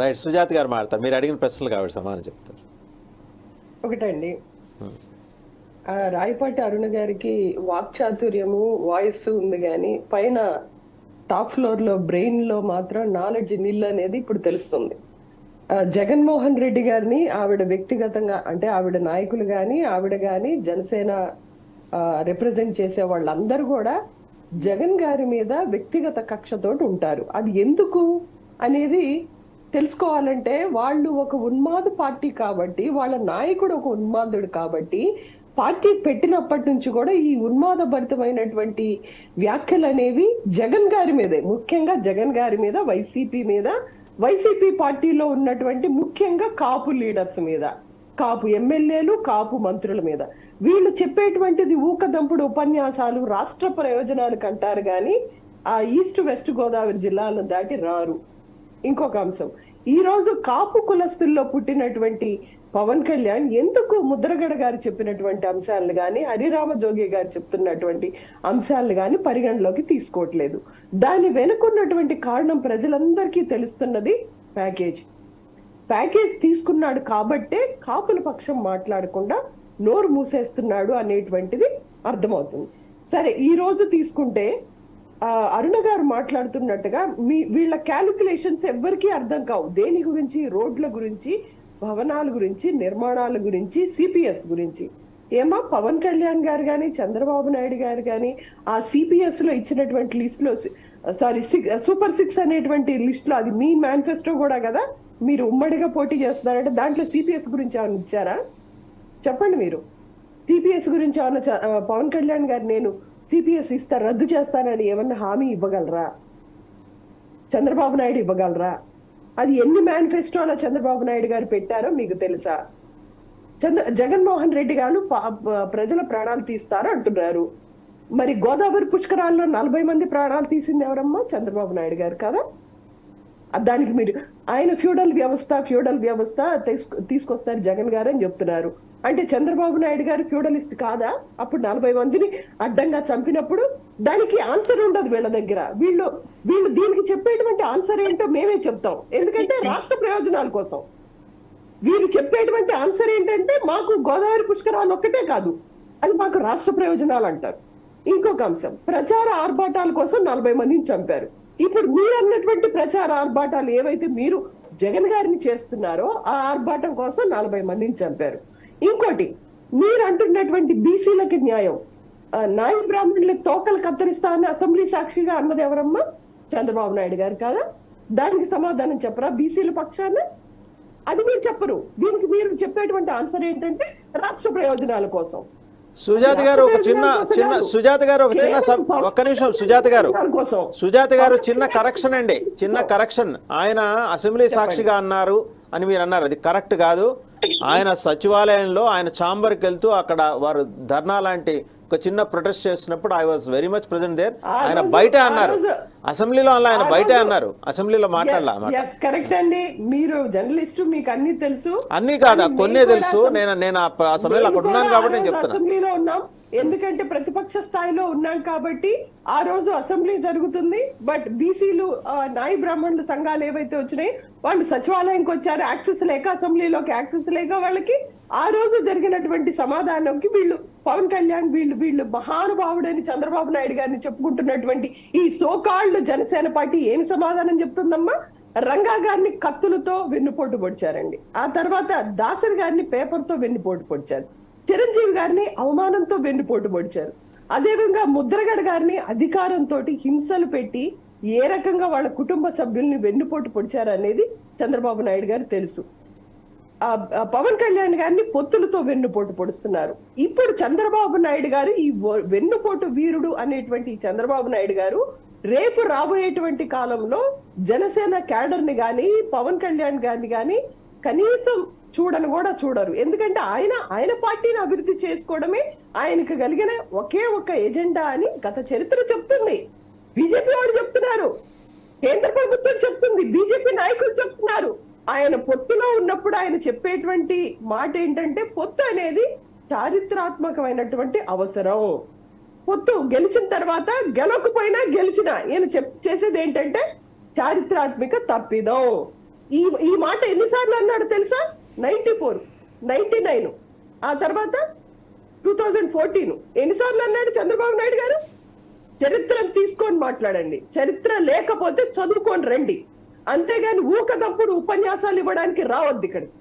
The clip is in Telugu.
రైట్ సుజాత గారు మాడతారు మీరు అడిగిన ప్రశ్నలు కాబట్టి సమాధానం చెప్తారు. ఒకటండి. రాయపాటి అరుణ గారికి వాక్చాతుర్యము వాయిస్ ఉంది కానీ పైన టాప్ ఫ్లోర్లో బ్రెయిన్లో మాత్రం నాలెడ్జ్ నీళ్ళు అనేది ఇప్పుడు తెలుస్తుంది. జగన్మోహన్ రెడ్డి గారిని ఆవిడ వ్యక్తిగతంగా అంటే ఆవిడ నాయకులు కానీ ఆవిడ కానీ జనసేన రిప్రజెంట్ చేసే వాళ్ళందరూ కూడా జగన్ గారి మీద వ్యక్తిగత కక్షతోటి ఉంటారు. అది ఎందుకు అనేది తెలుసుకోవాలంటే వాళ్ళు ఒక ఉన్మాద పార్టీ కాబట్టి వాళ్ళ నాయకుడు ఒక ఉన్మాదుడు కాబట్టి పార్టీ పెట్టినప్పటి నుంచి కూడా ఈ ఉన్మాదభరితమైనటువంటి వ్యాఖ్యలు అనేవి జగన్ గారి మీదే ముఖ్యంగా జగన్ గారి మీద వైసీపీ మీద వైసీపీ పార్టీలో ఉన్నటువంటి ముఖ్యంగా కాపు లీడర్స్ మీద కాపు ఎమ్మెల్యేలు కాపు మంత్రుల మీద. వీళ్ళు చెప్పేటువంటిది ఊకదంపుడు ఉపన్యాసాలు రాష్ట్ర ప్రయోజనాలు అంటారు కానీ ఆ ఈస్ట్ వెస్ట్ గోదావరి జిల్లాలను దాటి రారు. ఇంకొక అంశం. ఈ రోజు కాపు కులస్తుల్లో పుట్టినటువంటి పవన్ కళ్యాణ్ ఎందుకు ముద్రగడ గారు చెప్పినటువంటి అంశాలను గాని హరిరామ జోగి గారు చెప్తున్నటువంటి అంశాలను గాని పరిగణలోకి తీసుకోవట్లేదు. దాని వెనుకున్నటువంటి కారణం ప్రజలందరికీ తెలుస్తున్నది ప్యాకేజ్. ప్యాకేజ్ తీసుకున్నాడు కాబట్టే కాపుల పక్షం మాట్లాడకుండా నోరు మూసేస్తున్నాడు అనేటువంటిది అర్థమవుతుంది. సరే ఈ రోజు తీసుకుంటే అరుణ గారు మాట్లాడుతున్నట్టుగా మీ వీళ్ళ క్యాలిక్యులేషన్స్ ఎవ్వరికీ అర్థం కావు. దేని గురించి? రోడ్ల గురించి భవనాల గురించి నిర్మాణాల గురించి సిపిఎస్ గురించి. ఏమా? పవన్ కళ్యాణ్ గారు కానీ చంద్రబాబు నాయుడు గారు కానీ ఆ సిపిఎస్లో ఇచ్చినటువంటి లిస్ట్లో సారీ సూపర్ సిక్స్ అనేటువంటి లిస్ట్లో అది మీ మేనిఫెస్టో కూడా కదా? మీరు ఉమ్మడిగా పోటీ చేస్తున్నారంటే దాంట్లో సిపిఎస్ గురించి ఏమైనా ఇచ్చారా? చెప్పండి మీరు. సిపిఎస్ గురించి ఏమైనా పవన్ కళ్యాణ్ గారు నేను సిపిఎస్ ఇస్తా రద్దు చేస్తానని ఏమన్నా హామీ ఇవ్వగలరా? చంద్రబాబు నాయుడు ఇవ్వగలరా? అది ఎన్ని మేనిఫెస్టోలో చంద్రబాబు నాయుడు గారు పెట్టారో మీకు తెలుసా? చంద్ర జగన్మోహన్ రెడ్డి గారు ప్రజల ప్రాణాలు తీస్తారు అంటున్నారు. మరి గోదావరి పుష్కరాల్లో నలభై మంది ప్రాణాలు తీసింది ఎవరమ్మా? చంద్రబాబు నాయుడు గారు కదా? దానికి మీరు ఆయన ఫ్యూడల్ వ్యవస్థ ఫ్యూడల్ వ్యవస్థ తీసుకొస్తారు జగన్ గారు అని చెప్తున్నారు. అంటే చంద్రబాబు నాయుడు గారు ఫ్యూడలిస్ట్ కాదా? అప్పుడు నలభై మందిని అడ్డంగా చంపినప్పుడు దానికి ఆన్సర్ ఉండదు వీళ్ళ దగ్గర. వీళ్ళు వీళ్ళు దీనికి చెప్పేటువంటి ఆన్సర్ ఏంటో మేమే చెప్తాం. ఎందుకంటే రాష్ట్ర ప్రయోజనాల కోసం. వీరు చెప్పేటువంటి ఆన్సర్ ఏంటంటే మాకు గోదావరి పుష్కరాలు ఒక్కటే కాదు. అది మాకు రాష్ట్ర ప్రయోజనాలు అంటారు. ఇంకొక అంశం ప్రచార ఆర్భాటాల కోసం నలభై మందిని చంపారు. ఇప్పుడు మీరు అన్నటువంటి ప్రచార ఆర్భాటాలు ఏవైతే మీరు జగన్ గారిని చేస్తున్నారో ఆ ఆర్భాటం కోసం నలభై మందిని చంపారు. ఇంకోటి మీరు అంటున్నటువంటి బీసీలకి న్యాయం. ఆ, నాయి బ్రాహ్మణులకు తోకలు కత్తిరిస్తా అని అసెంబ్లీ సాక్షిగా అన్నది ఎవరమ్మా? చంద్రబాబు నాయుడు గారు కాదా? దానికి సమాధానం చెప్పరా బీసీల పక్షాన? అది మీరు చెప్పరు. దీనికి మీరు చెప్పేటువంటి ఆన్సర్ ఏంటంటే రాష్ట్ర ప్రయోజనాల కోసం. సుజాత గారు ఒక చిన్న చిన్న సుజాత గారు ఒక చిన్న సబ్- ఒక్క నిమిషం సుజాత గారు. సుజాత గారు చిన్న కరెక్షన్ అండి. చిన్న కరెక్షన్ ఆయన అసెంబ్లీ సాక్షిగా అన్నారు అని మీరు అన్నారు. అది కరెక్ట్ కాదు. ఆయన సచివాలయంలో ఆయన ఛాంబర్కి వెళ్తూ అక్కడ వారు ధర్నా లాంటి ఒక చిన్న ప్రొటెస్ట్ చేస్తున్నప్పుడు I was very much present there ఆయన బయటే అన్నారు. అసెంబ్లీలో అలా ఆయన బయటే అన్నారు. అసెంబ్లీలో మాట్లాడలా మాట కరెక్ట్ అండి. మీరు జర్నలిస్ట్ మీకు అన్ని తెలుసు. అన్నీ కాదా కానీ కొన్నే తెలుసు. నేను నేను ఆ సమయంలో అక్కడ ఉన్నాను కాబట్టి నేను రోజు చెప్తున్నా. అసెంబ్లీలో ఉన్నాం. ఎందుకంటే ప్రతిపక్ష స్థాయిలో ఉన్నాం కాబట్టి ఆ రోజు అసెంబ్లీ జరుగుతుంది. బట్ బీసీలు నాయి బ్రాహ్మణుల సంఘాలు ఏవైతే వచ్చినాయి వాళ్ళు సచివాలయంకి వచ్చారు. యాక్సెస్ లేక అసెంబ్లీలోకి యాక్సెస్ లేక వాళ్ళకి ఆ రోజు జరిగినటువంటి సమాధానంకి వీళ్ళు పవన్ కళ్యాణ్ వీళ్ళు వీళ్ళు మహానుభావుడని చంద్రబాబు నాయుడు గారిని చెప్పుకుంటున్నటువంటి ఈ సోకాళ్ళు జనసేన పార్టీ ఏమి సమాధానం చెప్తుందమ్మా? రంగా గారిని కత్తులతో వెన్నుపోటు పొడిచారండి. ఆ తర్వాత దాసరి గారిని పేపర్తో వెన్నుపోటు పొడిచారు. చిరంజీవి గారిని అవమానంతో వెన్నుపోటు పొడిచారు. అదేవిధంగా ముద్రగడ గారిని అధికారంతో హింసలు పెట్టి ఏ రకంగా వాళ్ళ కుటుంబ సభ్యుల్ని వెన్నుపోటు పొడిచారు అనేది చంద్రబాబు నాయుడు గారు తెలుసు. పవన్ కళ్యాణ్ గారిని పొత్తులతో వెన్నుపోటు పొడుస్తున్నారు. ఇప్పుడు చంద్రబాబు నాయుడు గారు ఈ వెన్నుపోటు వీరుడు అనేటువంటి చంద్రబాబు నాయుడు గారు రేపు రాబోయేటువంటి కాలంలో జనసేన క్యాడర్ని గాని పవన్ కళ్యాణ్ గారిని గాని కనీసం చూడను కూడా చూడరు. ఎందుకంటే ఆయన ఆయన పార్టీని అభివృద్ధి చేసుకోవడమే ఆయనకు కలిగిన ఒకే ఒక ఎజెండా అని గత చరిత్ర చెప్తుంది. బీజేపీ వాళ్ళు చెప్తున్నారు. కేంద్ర ప్రభుత్వం చెప్తుంది. బీజేపీ నాయకులు చెప్తున్నారు. ఆయన పొత్తులో ఉన్నప్పుడు ఆయన చెప్పేటువంటి మాట ఏంటంటే పొత్తు అనేది చారిత్రాత్మకమైనటువంటి అవసరం. పొత్తు గెలిచిన తర్వాత గెలవకపోయినా గెలిచిన. ఈయన చెప్ చేసేది ఏంటంటే చారిత్రాత్మక తప్పిదం. ఈ ఈ మాట ఎన్నిసార్లు అన్నాడు తెలుసా? Ninety four ninety nine. ఆ తర్వాత టూ థౌజండ్ ఫోర్టీన్. ఎన్నిసార్లు అన్నాడు చంద్రబాబు నాయుడు గారు? చరిత్రను తీసుకొని మాట్లాడండి. చరిత్ర లేకపోతే చదువుకొని రండి. అంతేగాని ఊకదప్పుడు ఉపన్యాసాలు ఇవ్వడానికి రావద్దు ఇక్కడికి.